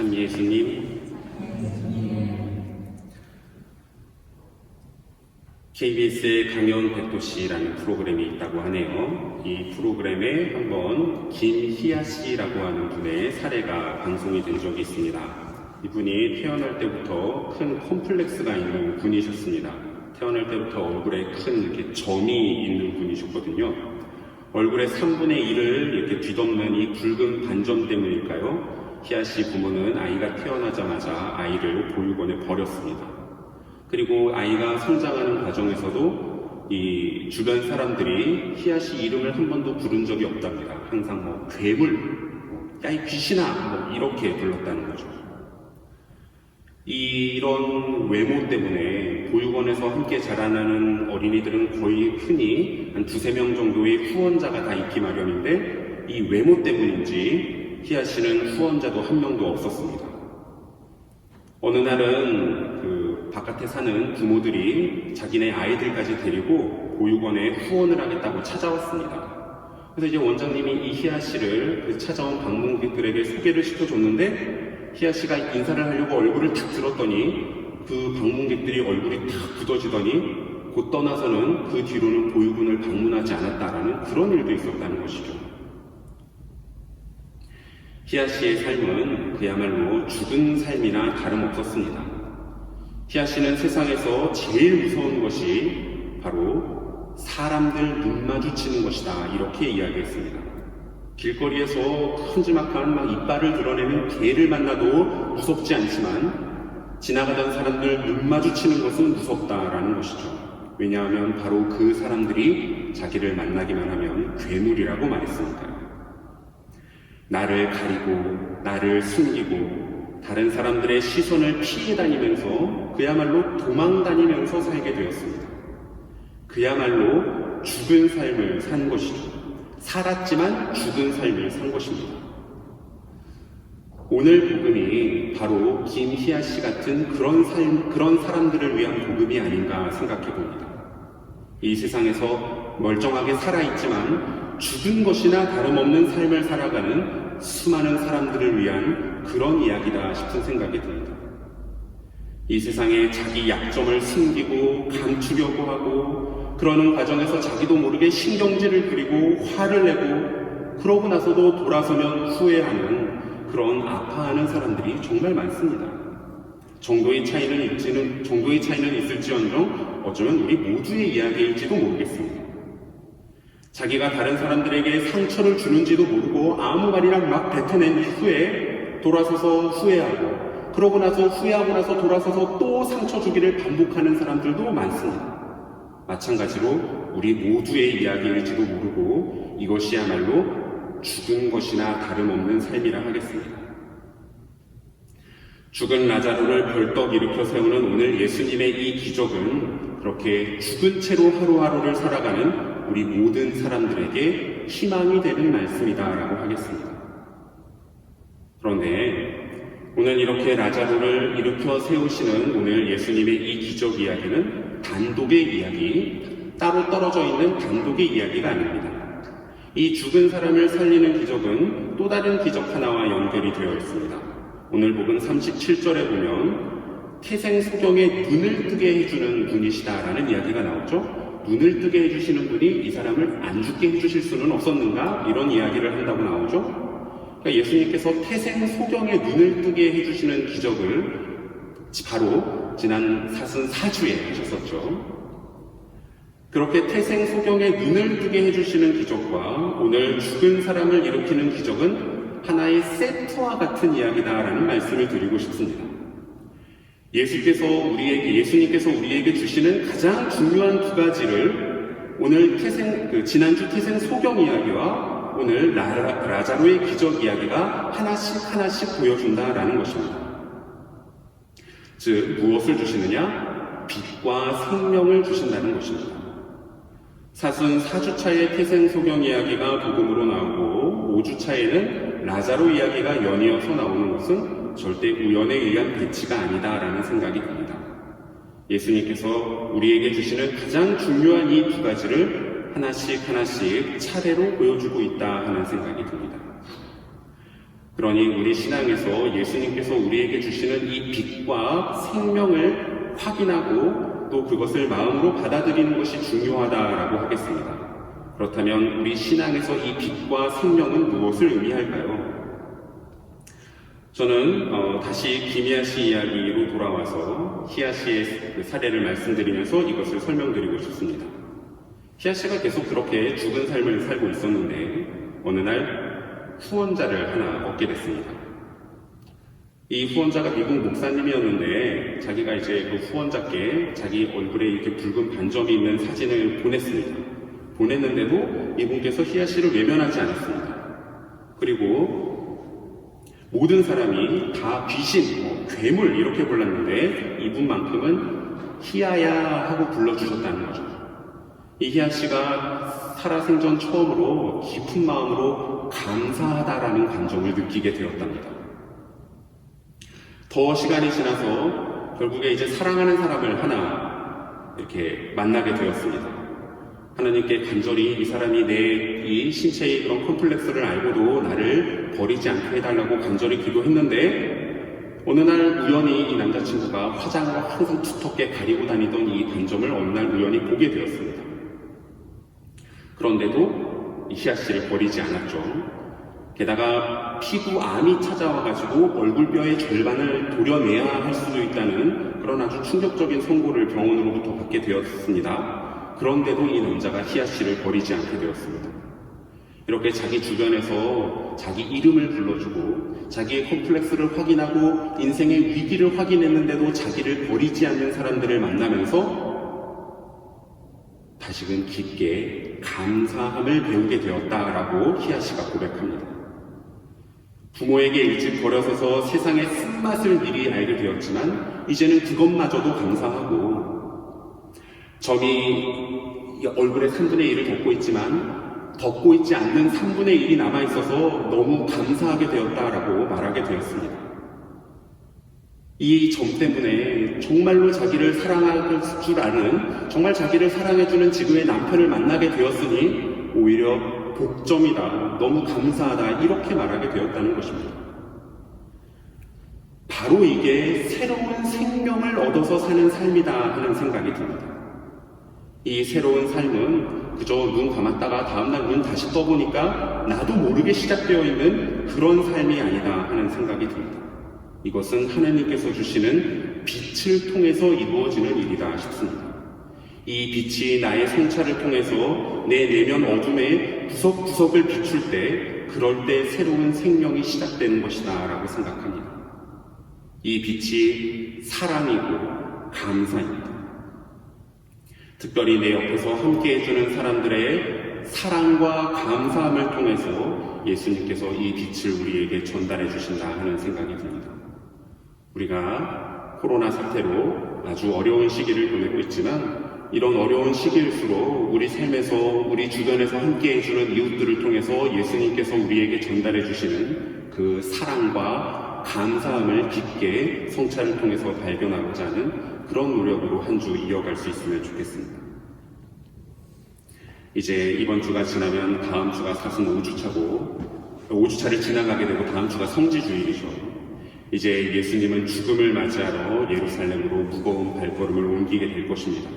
참 예수님, KBS의 강연 백도씨라는 프로그램이 있다고 하네요. 이 프로그램에 한번 김희아 씨라고 하는 분의 사례가 방송이 된 적이 있습니다. 이분이 태어날 때부터 큰 컴플렉스가 있는 분이셨습니다. 태어날 때부터 얼굴에 큰 이렇게 점이 있는 분이셨거든요. 얼굴의 3분의 1을 이렇게 뒤덮는 이 붉은 반점 때문일까요? 희아 씨 부모는 아이가 태어나자마자 아이를 보육원에 버렸습니다. 그리고 아이가 성장하는 과정에서도 이 주변 사람들이 희아 씨 이름을 한 번도 부른 적이 없답니다. 항상 뭐 괴물, 야 이 귀신아 뭐 이렇게 불렀다는 거죠. 이런 외모 때문에 보육원에서 함께 자라나는 어린이들은 거의 흔히 한 두세 명 정도의 후원자가 다 있기 마련인데 이 외모 때문인지 씨는 후원자도 한 명도 없었습니다. 어느 날은 그 바깥에 사는 부모들이 자기네 아이들까지 데리고 보육원에 후원을 하겠다고 찾아왔습니다. 그래서 이제 원장님이 이 희아 씨를 그 찾아온 방문객들에게 소개를 시켜줬는데 희아 씨가 인사를 하려고 얼굴을 탁 들었더니 그 방문객들이 얼굴이 탁 굳어지더니 곧 떠나서는 그 뒤로는 보육원을 방문하지 않았다라는 그런 일도 있었다는 것이죠. 희아 씨의 삶은 그야말로 죽은 삶이나 다름없었습니다. 희아 씨는 세상에서 제일 무서운 것이 바로 사람들 눈 마주치는 것이다. 이렇게 이야기했습니다. 길거리에서 큼지막한 막 이빨을 드러내는 개를 만나도 무섭지 않지만 지나가던 사람들 눈 마주치는 것은 무섭다라는 것이죠. 왜냐하면 바로 그 사람들이 자기를 만나기만 하면 괴물이라고 말했으니까요. 나를 가리고 나를 숨기고 다른 사람들의 시선을 피해 다니면서 그야말로 도망 다니면서 살게 되었습니다. 그야말로 죽은 삶을 산 것이죠. 살았지만 죽은 삶을 산 것입니다. 오늘 복음이 바로 김희아 씨 같은 그런 삶, 그런 사람들을 위한 복음이 아닌가 생각해 봅니다. 이 세상에서 멀쩡하게 살아있지만 죽은 것이나 다름없는 삶을 살아가는 수많은 사람들을 위한 그런 이야기다 싶은 생각이 듭니다. 이 세상에 자기 약점을 숨기고 감추려고 하고 그러는 과정에서 자기도 모르게 신경질을 부리고 화를 내고 그러고 나서도 돌아서면 후회하는 그런 아파하는 사람들이 정말 많습니다. 정도의 차이는 있지는 정도의 차이는 있을지언정 어쩌면 우리 모두의 이야기일지도 모르겠습니다. 자기가 다른 사람들에게 상처를 주는지도 모르고 아무 말이나 막 뱉어낸 이후에 돌아서서 후회하고 그러고 나서 후회하고 나서 돌아서서 또 상처 주기를 반복하는 사람들도 많습니다. 마찬가지로 우리 모두의 이야기일지도 모르고 이것이야말로 죽은 것이나 다름없는 삶이라 하겠습니다. 죽은 라자로를 벌떡 일으켜 세우는 오늘 예수님의 이 기적은 그렇게 죽은 채로 하루하루를 살아가는 우리 모든 사람들에게 희망이 되는 말씀이다라고 하겠습니다. 그런데 오늘 이렇게 라자로를 일으켜 세우시는 오늘 예수님의 이 기적 이야기는 단독의 이야기, 따로 떨어져 있는 단독의 이야기가 아닙니다. 이 죽은 사람을 살리는 기적은 또 다른 기적 하나와 연결이 되어 있습니다. 오늘 복음 37절에 보면 태생 소경의 눈을 뜨게 해주는 분이시다라는 이야기가 나오죠. 눈을 뜨게 해주시는 분이 이 사람을 안 죽게 해주실 수는 없었는가? 이런 이야기를 한다고 나오죠. 그러니까 예수님께서 태생 소경의 눈을 뜨게 해주시는 기적을 바로 지난 사순 사주에 하셨었죠. 그렇게 태생 소경의 눈을 뜨게 해주시는 기적과 오늘 죽은 사람을 일으키는 기적은 하나의 세트와 같은 이야기다라는 말씀을 드리고 싶습니다. 예수께서 우리에게, 예수님께서 우리에게 주시는 가장 중요한 두 가지를 오늘 태생, 그 지난주 태생 소경 이야기와 오늘 라, 라자로의 기적 이야기가 하나씩 하나씩 보여준다라는 것입니다. 즉, 무엇을 주시느냐? 빛과 생명을 주신다는 것입니다. 사순 4주차의 태생 소경 이야기가 복음으로 나오고 5주차에는 라자로 이야기가 연이어서 나오는 절대 우연에 의한 배치가 아니다라는 생각이 듭니다. 예수님께서 우리에게 주시는 가장 중요한 이 두 가지를 하나씩 하나씩 차례로 보여주고 있다 하는 생각이 듭니다. 그러니 우리 신앙에서 예수님께서 우리에게 주시는 이 빛과 생명을 확인하고 또 그것을 마음으로 받아들이는 것이 중요하다라고 하겠습니다. 그렇다면 우리 신앙에서 이 빛과 생명은 무엇을 의미할까요? 저는 어, 다시 김희아 씨 이야기로 돌아와서 희아 씨의 그 사례를 말씀드리면서 이것을 설명드리고 싶습니다. 희아 씨가 계속 그렇게 죽은 삶을 살고 있었는데 어느 날 후원자를 하나 얻게 됐습니다. 이 후원자가 미국 목사님이었는데 자기가 이제 그 후원자께 자기 얼굴에 이렇게 붉은 반점이 있는 사진을 보냈습니다. 보냈는데도 이분께서 희아 씨를 외면하지 않았습니다. 그리고 모든 사람이 다 귀신, 뭐 괴물 이렇게 불렀는데 이분만큼은 희야야 하고 불러주셨다는 거죠. 이희아 씨가 살아생전 처음으로 깊은 마음으로 감사하다라는 감정을 느끼게 되었답니다. 더 시간이 지나서 결국에 이제 사랑하는 사람을 하나 이렇게 만나게 되었습니다. 하나님께 간절히 이 사람이 내 이 신체의 그런 컴플렉스를 알고도 나를 버리지 않게 해달라고 간절히 기도했는데 어느 날 우연히 이 남자친구가 화장을 항상 두텁게 가리고 다니던 이 단점을 어느 날 우연히 보게 되었습니다. 그런데도 이 희아 씨를 버리지 않았죠. 게다가 피부암이 찾아와가지고 얼굴뼈의 절반을 도려내야 할 수도 있다는 그런 아주 충격적인 선고를 병원으로부터 받게 되었습니다. 그런데도 이 남자가 희아 씨를 버리지 않게 되었습니다. 이렇게 자기 주변에서 자기 이름을 불러주고 자기의 컴플렉스를 확인하고 인생의 위기를 확인했는데도 자기를 버리지 않는 사람들을 만나면서 다시금 깊게 감사함을 배우게 되었다라고 희아 씨가 고백합니다. 부모에게 일찍 버려서서 세상의 쓴맛을 미리 알게 되었지만 이제는 그것마저도 감사하고 점이 얼굴에 3분의 1을 덮고 있지만 덮고 있지 않는 3분의 1이 남아 있어서 너무 감사하게 되었다라고 말하게 되었습니다. 이 점 때문에 정말로 자기를 사랑할 줄 아는 정말 자기를 사랑해주는 지금의 남편을 만나게 되었으니 오히려 복점이다, 너무 감사하다 이렇게 말하게 되었다는 것입니다. 바로 이게 새로운 생명을 얻어서 사는 삶이다 하는 생각이 듭니다. 이 새로운 삶은 그저 눈 감았다가 다음날 눈 다시 떠보니까 나도 모르게 시작되어 있는 그런 삶이 아니다 하는 생각이 듭니다. 이것은 하나님께서 주시는 빛을 통해서 이루어지는 일이다 싶습니다. 이 빛이 나의 성찰을 통해서 내 내면 어둠의 구석구석을 비출 때, 그럴 때 새로운 생명이 시작되는 것이다 라고 생각합니다. 이 빛이 사랑이고 감사입니다. 특별히 내 옆에서 함께 해주는 사람들의 사랑과 감사함을 통해서 예수님께서 이 빛을 우리에게 전달해 주신다 하는 생각이 듭니다. 우리가 코로나 사태로 아주 어려운 시기를 보내고 있지만 이런 어려운 시기일수록 우리 삶에서 우리 주변에서 함께 해주는 이웃들을 통해서 예수님께서 우리에게 전달해 주시는 그 사랑과 감사함을 깊게 성찰을 통해서 발견하고자 하는 그런 노력으로 한 주 이어갈 수 있으면 좋겠습니다. 이제 이번 주가 지나면 다음 주가 사순 5주차고 5주차를 지나가게 되고 다음 주가 성지주일이죠. 이제 예수님은 죽음을 맞이하러 예루살렘으로 무거운 발걸음을 옮기게 될 것입니다.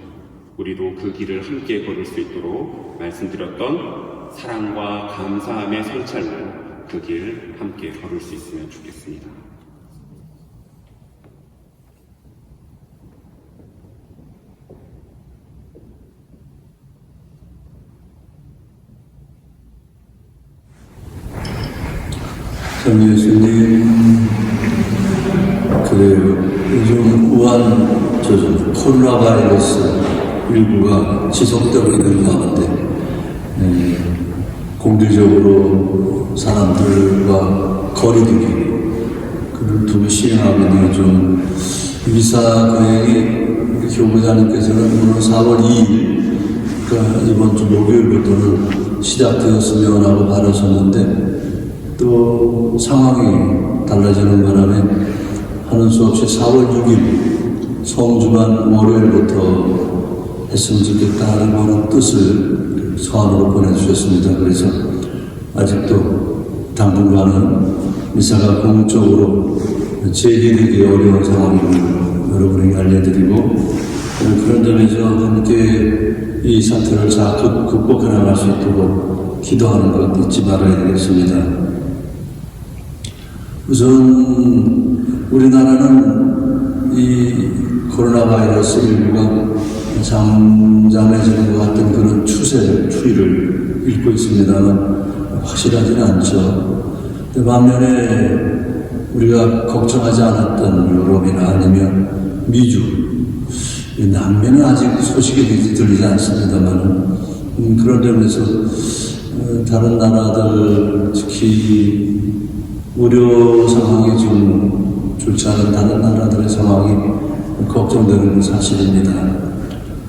우리도 그 길을 함께 걸을 수 있도록 말씀드렸던 사랑과 감사함의 성찰로 그 길 함께 걸을 수 있으면 좋겠습니다. 전 예수님, 그, 요즘 우한, 저, 저, 코로나 바이러스 일부가 지속되고 있는 가운데, 에, 공개적으로 사람들과 거리두기, 그를 두고 시행하고 있는 좀, 미사 거행이 교무장님께서는 오늘 4월 2일, 그러니까 이번 주 목요일부터는 시작되었으면 하고 바라셨는데, 또 상황이 달라지는 바람에 하는 수 없이 4월 6일 성주만 월요일부터 했으면 좋겠다는 그런 뜻을 서한으로 보내주셨습니다. 그래서 아직도 당분간은 미사가 공적으로 재개되기 어려운 상황임을 여러분에게 알려드리고 어, 그런 점에서 함께 이 사태를 잘 극- 극복해 나갈 수 있도록 기도하는 것 잊지 말아야 되겠습니다. 우선 우리나라는 이 코로나 바이러스 19가 잠잠해지는 것 같은 그런 추세, 추이를 읽고 있습니다만 확실하지는 않죠. 근데 반면에 우리가 걱정하지 않았던 유럽이나 아니면 미주, 이 남미는 아직 소식이 들리지 않습니다만 음, 그런 점에서 어, 다른 나라들 특히 의료 상황이 좀 좋지 않은 다른 나라들의 상황이 걱정되는 건 사실입니다.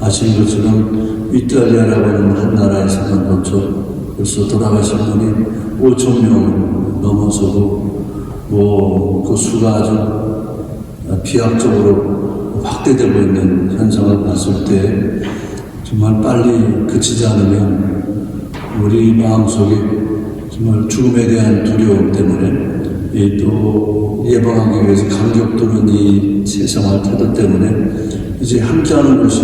아시는 것처럼 이탈리아라고 하는 한 나라에서는 벌써, 벌써 돌아가신 분이 5천 명 넘어서고 뭐 그 수가 아주 비약적으로 확대되고 있는 현상을 봤을 때 정말 빨리 그치지 않으면 우리 마음속에 정말 죽음에 대한 두려움 때문에 이또 예방하기 위해서 감격도는 이 세상의 태도 때문에 이제 함께하는 것이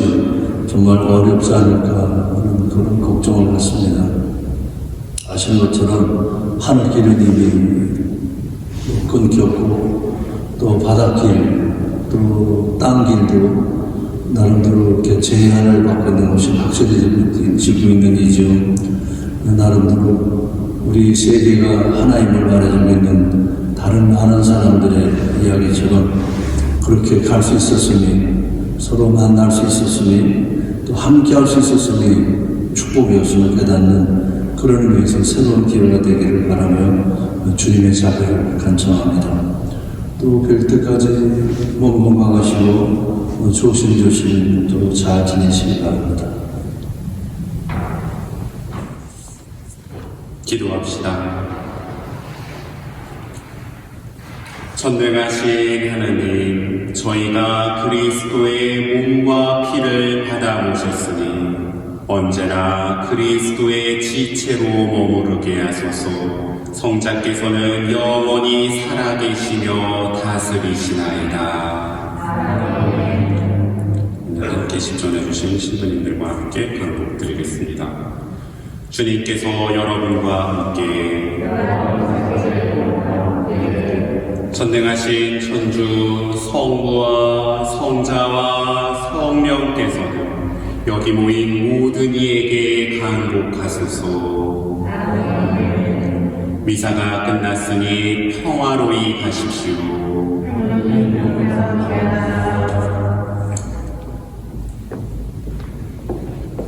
정말 어렵지 않을까 하는 그런 걱정을 갖습니다. 아시는 것처럼 하늘길은 이미 끊겼고 또 바닷길 또 땅길도 나름대로 이렇게 제한을 받고 있는 것이 확실히 지고 있는 이죠. 나름대로 우리 세계가 하나임을 말해주고 있는 다른 많은 사람들의 이야기처럼 그렇게 갈 수 있었으니 서로 만날 수 있었으니 또 함께 할 수 있었으니 축복이었음을 깨닫는 그런 의미에서 새로운 기회가 되기를 바라며 주님의 자비를 간청합니다. 또 뵐 때까지 몸 건강하시고 조심조심 또 잘 지내시기 바랍니다. 전능하신 하나님, 저희가 그리스도의 몸과 피를 받아 모셨으니 언제나 그리스도의 지체로 머무르게 하소서. 성자께서는 영원히 살아계시며 다스리시나이다. 오늘 함께 집전해주신 신부님들과 함께 반복드리겠습니다. 주님께서 여러분과 함께 전능하신 천주 성부와 성자와 성령께서도 여기 모인 모든 이에게 간곡하소서 미사가 끝났으니 평화로이 가십시오.